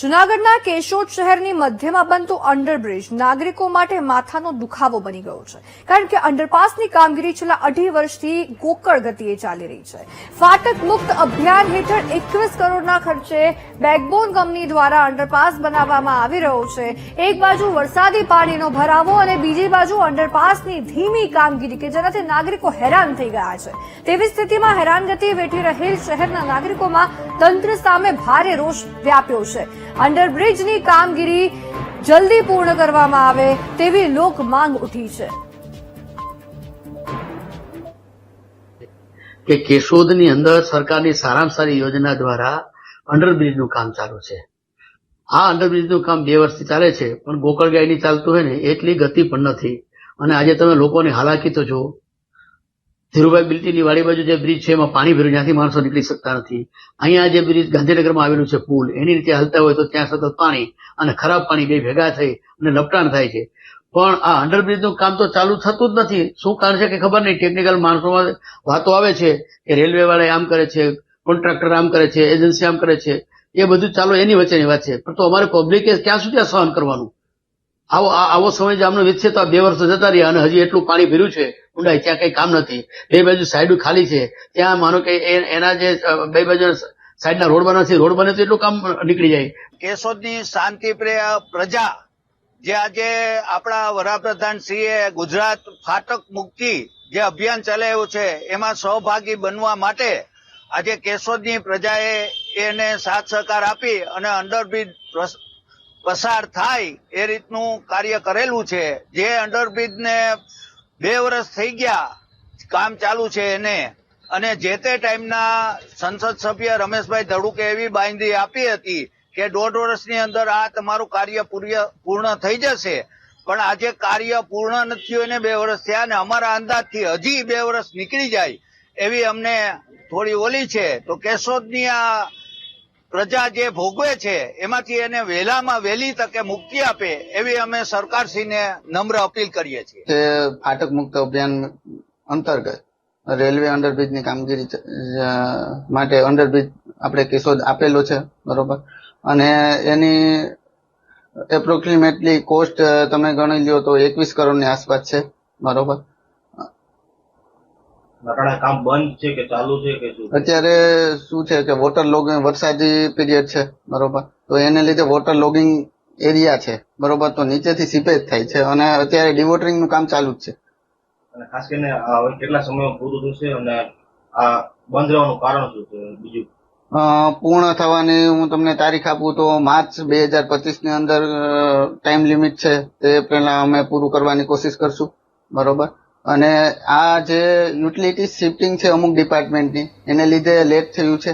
જૂનાગઢના કેશોદ શહેરની મધ્યમાં બનતું અંડરબ્રિજ નાગરિકો માટે માથાનો દુખાવો બની ગયો છે. કારણ કે અંડરપાસની કામગીરી છેલ્લા અઢી વર્ષથી ગોકળ ગતિએ ચાલી રહી છે. ફાટક મુક્ત અભિયાન હેઠળ એકવીસ કરોડના ખર્ચે બેકબોન કંપની દ્વારા અંડરપાસ બનાવવામાં આવી રહ્યો છે. એક બાજુ વરસાદી પાણીનો ભરાવો અને બીજી બાજુ અંડરપાસની ધીમી કામગીરી કે જેનાથી નાગરિકો હેરાન થઈ ગયા છે. તેવી સ્થિતિમાં હેરાનગતિ વેઠી રહેલ શહેરના નાગરિકોમાં તંત્ર સામે ભારે રોષ વ્યાપ્યો છે. અંડરબ્રિજની કામગીરી જલ્દી પૂર્ણ કરવામાં આવે તેવી લોક માંગ ઉઠી છે. કે કેશોદની અંદર સરકારની સારામાં સારી યોજના દ્વારા અંડરબ્રિજનું કામ ચાલુ છે. આ અંડરબ્રિજનું કામ બે વર્ષથી ચાલે છે, પણ ગોકળગાયની ચાલતું હોય ને, એટલી ગતિ પણ નથી. અને આજે તમે લોકોની હાલાકી તો જુઓ ધીરુભાઈ બિલ્ટીની વાડી બાજુ જે બ્રિજ છે, એમાં પાણી ભર્યું, ત્યાંથી માણસો નીકળી શકતા નથી. અહીંયા જે બ્રિજ ગાંધીનગરમાં આવેલું છે, પુલ, એની રીતે હાલતા હોય તો ત્યાં સતત પાણી અને ખરાબ પાણી બે ભેગા થઈ અને લપટાણ થાય છે. પણ આ અંડરબ્રિજનું કામ તો ચાલુ થતું જ નથી. શું કારણ છે કે ખબર નહીં? ટેકનિકલ માણસોમાં વાતો આવે છે કે રેલવે વાળા આમ કરે છે કોન્ટ્રાક્ટર આમ કરે છે એજન્સી આમ કરે છે. એ બધું ચાલો એની વચ્ચેની વાત છે. પણ તો અમારે પબ્લિકે ક્યાં સુધી સહન કરવાનું? આવો આવો સમય જે આમને વીતશે બે વર્ષ જતા રહ્યા અને હજી એટલું પાણી ભર્યું છે, ઊંડાઈ ત્યાં કઈ કામ નથી. બે બાજુ સાઈડ ખાલી છે. ત્યાં માનો કે એના જે બે બાજુ સાઈડના રોડ બને છે, રોડ બને તો એટલું કામ નીકળી જાય. કેશોદની શાંતિપ્રિય પ્રજા, જે આજે આપણા વડાપ્રધાન શ્રીએ ગુજરાત ફાટક મુક્તિ જે અભિયાન ચલાવ્યું છે, એમાં સહભાગી બનવા માટે આજે કેશોદની પ્રજાએ એને સાથ સહકાર આપી અને અંડરબ્રિજ પસાર થાય એ રીતનું કાર્ય કરેલું છે. જે અંડરબ્રિજને બે વર્ષ થઈ ગયા કામ ચાલુ છે એને. અને જે તે ટાઈમના સંસદ સભ્ય રમેશભાઈ ધડુકે એવી બાંધી આપી હતી કે દોઢ વર્ષની અંદર આ તમારું કાર્ય પૂર્ણ થઈ જશે. પણ આજે કાર્ય પૂર્ણ નથી થયું એને બે વર્ષ થયા અને અમારા અંદાજથી હજી બે વર્ષ નીકળી જાય એવી અમને થોડી ઓલી છે. તો કેશોદની આ પ્રજા જે ભોગવે છે, એમાંથી એને વહેલામાં વહેલી તકે મુક્તિ આપે, એવી અમે સરકારશ્રીને નમ્ર અપીલ કરીએ છીએ. ફાટક મુક્ત અભિયાન અંતર્ગત રેલવે અંડરબ્રિજની કામગીરી માટે અંડરબ્રિજ આપણે કેશોદ આપેલો છે, બરોબર? અને એની એપ્રોક્સિમેટલી કોસ્ટ તમે ગણી લ્યો તો એકવીસ કરોડની આસપાસ છે, બરોબર? નટાણા કામ બંધ છે કે ચાલુ છે કે શું? અત્યારે શું છે કે વોટર લોગિંગ વરસાદી પીરિયડ છે બરોબર? તો એને લીધે વોટર લોગિંગ એરિયા છે બરોબર? તો નીચેથી સીપેજ થાય છે અને અત્યારે ડિવોટરિંગનું કામ ચાલુ જ છે. અને ખાસ કરીને કેટલા સમયમાં પૂરું થશે અને આ બંધ રહેવાનું કારણ શું છે? બીજું? પૂર્ણ થવાની હું તમને તારીખ આપું તો માર્ચ બે હજાર પચીસની અંદર ટાઈમ લિમિટ છે તે પહેલા અમે પૂરું કરવાની કોશિશ કરશું બરોબર? અને આ જે યુટિલિટી શિફ્ટિંગ છે અમુક ડિપાર્ટમેન્ટની એને લીધે લેટ થયું છે.